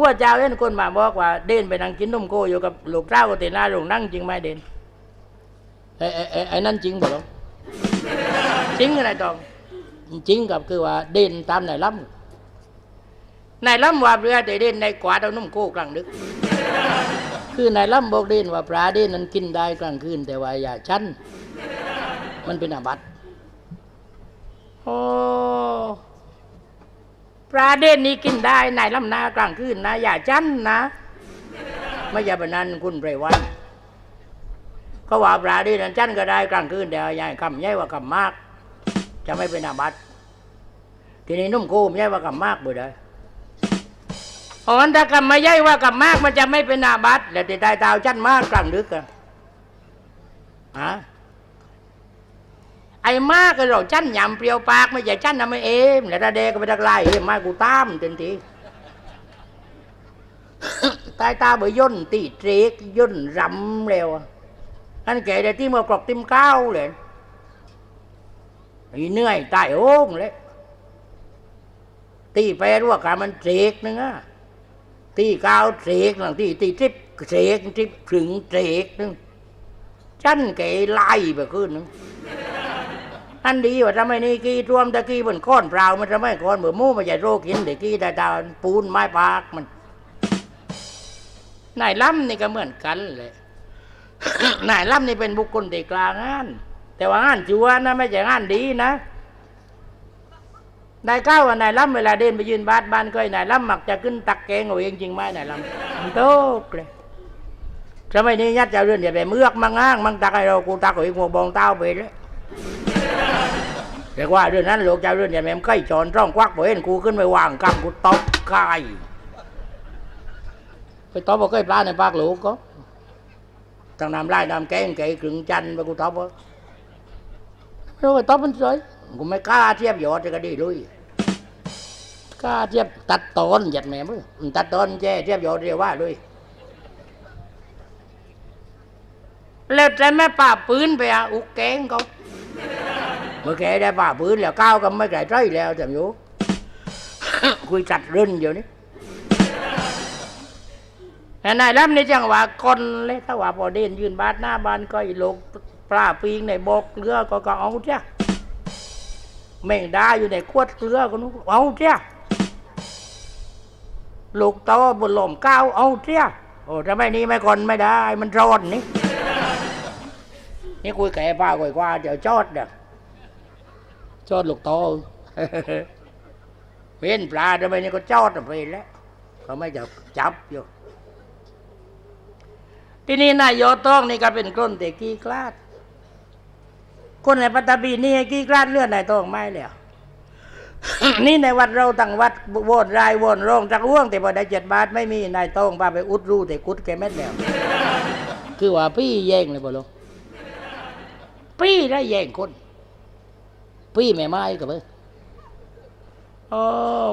หัวเจ้าเล่นคนมาบอกว่า เด่นไปนั่งกินนมโกอยู่กับลูกเจ้าก็เตน่าลงนั่งจริงไหมเด่นไอ้ไอ้ไอ้นั่นจริงบ่หรอจริงอะไรตองจริงกับคือว่าเด่นตามนายล้ำนายล้ำว่าเรือแต่เด่นในกวาดเอานมโกกลางดึก คือนายล้ำบอกเด่นว่าปลาเด่นนั้นกินได้กลางคืนแต่ว่าอย่าชั้นมันเป็นอาบัติโอ้ ปลาเด่นนี้กินได้ในลำนากลางคืนนะ อย่าชั้นนะ ไม่อย่าไปนั้นคุณไพรวันเขาว่าปลาเด่นนั้นชั้นก็ได้กลางคืนแต่ว่าอย่าให้คำใหญ่ว่าคำมาก จะไม่เป็นอาบัติทีนี้นุ่มโกมใหญ่ว่าคำมากบ่ได้อ๋อถ้ากรรมไม่ใช่ว่ากรรมากมันจะไม่เป็นอาบัติแล้วแต่ตายตาวจันมากกลางดึกอะฮะ มากก็เราจันยำเปรียวปากไม่ใช่จันทำไม่เอ็มแล้วตาเดก็ไปทักไล่เอ็มมากูตามเต็มทีตายตาเบยย่นตีเตรกย่นรำเร็วอะอันแกได้ที่มากรอกติมก้าวเลยไอ้เหนื่อยตายโอ้งเลยตีไปรู้ว่าการมันเตรกนึงอะตีก้าวเสกหลังตีตีทิพเสกทิพถึงเสกนึงฉันแกไล่ไปขึ้นนึง อันดีว่าทำไมนี่กี้รวมตะกี้บนก้อนเปล่ามันทำไมก้อนเบื่อมู่มาใหญ่โรกินเด็กกี้ตาตาปูนไม้ปากมันนายล้ำนี่ก็เหมือนกันเลยนายล้ำนี่เป็นบุคคลที่กลางงาน แต่ว่างานจัวนะไม่ใช่งานดีนะนายก้าวกับนายล้ำเวลาเดินไปยืนบ้านบ้านก็ไอ้นายล้ำมักจะขึ้นตักแกงเอาเองจริงไหมนายล้ำมันโตกเลยสมัยนี้ยัดจะเรื่องอย่าไปเมือกมังอ้างมังตักให้เรากูตักเอาเองหัวบองเต้าไปเลย แต่ว่าเรื่องนั้นลูกเจ้าเรื่องอย่าแม่มใกล้จอนร่องควักบ่เห็นกูขึ้นไปวางกำกูตบกายไปตบบ่เคยปลาในปากหลูกก็ตั้งน้ำไล่น้ำแกงไก่กึ่งจันไปกูตบบ่ไม่รู้ไปตบมันเฉยกูไม่กล้าเทียบยอดจะก็ดีลุยกล้าเทียบตัดตอนหยัดแม่มึงตัดตอนแจ้เทียบยอดเรียกว่าเลยแล้วแต่แม่ป่าปืนไปอะอุกแกงเขา เมื่อแกได้ป่าปืนแล้วก้าวก็ไม่ไกลใจแล้วจำอยู่ คุยจัดเรื่นอยู่นี่แต่นายรับนี่จังหวะคนเลยถ้าว่าพอเดินยืนบาดหน้าบ้านก็อีโลกปลาปีงในบกเรือก็ก็เอาจ้ะแม่งดาอยู่ในขวดเกลือก็นู้เอาเจ้าลูกโตบนหล่มก้าวเอาเจ้าโอ้ทำไมนี่ไม่คนไม่ได้ มันร้อนนี่ นี่คุยแก่ป้าก่อยกว่าเดี๋ยวจอดเด้อ จอดลูกโตเว้นปลาทำไมนี่ก็จอดไปแล้วเขาไม่จะจับอยู่ที่นี่นายโยต้องนี่ก็เป็นคนเตะกี้กลาดคนในปัตตภีนี่กี่กลาดเลือดในท้องไม้แล้วนี่ในวัดเราตั้งวัดโวนรายโวนรองจักร่วงแต่พอได้เจ็ดบาทไม่มีนายต้องพาไปอุดรูแต่กุดแกเม็ดแล้วคือว่าพี่แย่งเลยบ่ลูกพี่ได้แย่งคน พี่แม่ไม้กับเออโอ้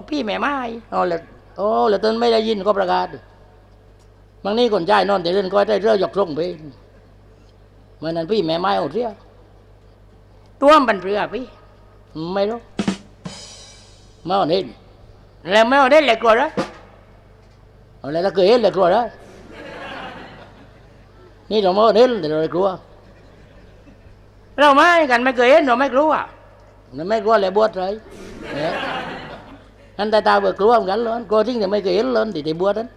พี่แม่ไม้อ๋อแล้วโอ้แล้วตนไม่ได้ยินก็ประกาศบางนี้คนใจนอนแต่เรื่องก็ได้เรื่อยกส่งไปเมื่อนั้นพี่แม่ไม้เอาเสียตัวมันเป็นเรือพี่ไม่รู้ไม่เอาเห็นแล้วไม่เอาเห็นเลยกลัวแล้วเอาแล้วถ้าเคยเห็นเลยกลัวแล้วนี่เราไม่เอาเห็นแต่เราเลยกลัว เราไม่กันไม่เคยเห็นเราไม่กลัว มันไม่กลัวเลยบวชเลยนั่นตาตาเบิกกลัวกันเลยกลัวทิ้งแต่ไม่เคยเห็นเลยติดบวชนั้น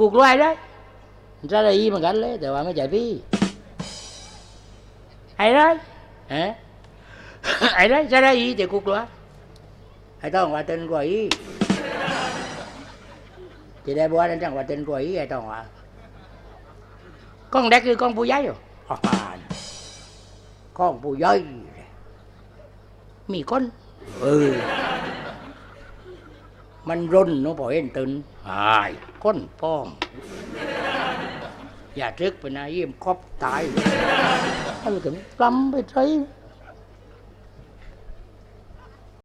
กูกลัวได้จะได้ยีเหมือนกันเลย แต่ว่าไม่ใจพี่ไอ้ไรฮะไอ้ไรจะได้ยีแต่กูกลัวไอ้ต้องว่าเต้นกว่าอีที่ได้บวชนั่นจังว่าเต้นกว่าอีไอ้ต้องว่าก้องเดกคือก้องผู้ใหญ่อยู่ข้องผู้ใหญ่ เห็นตื่นหายก้นป้องอย่าทึกไปนะเยี่ยมครอบตายอะไรกันปล้ำไปใช้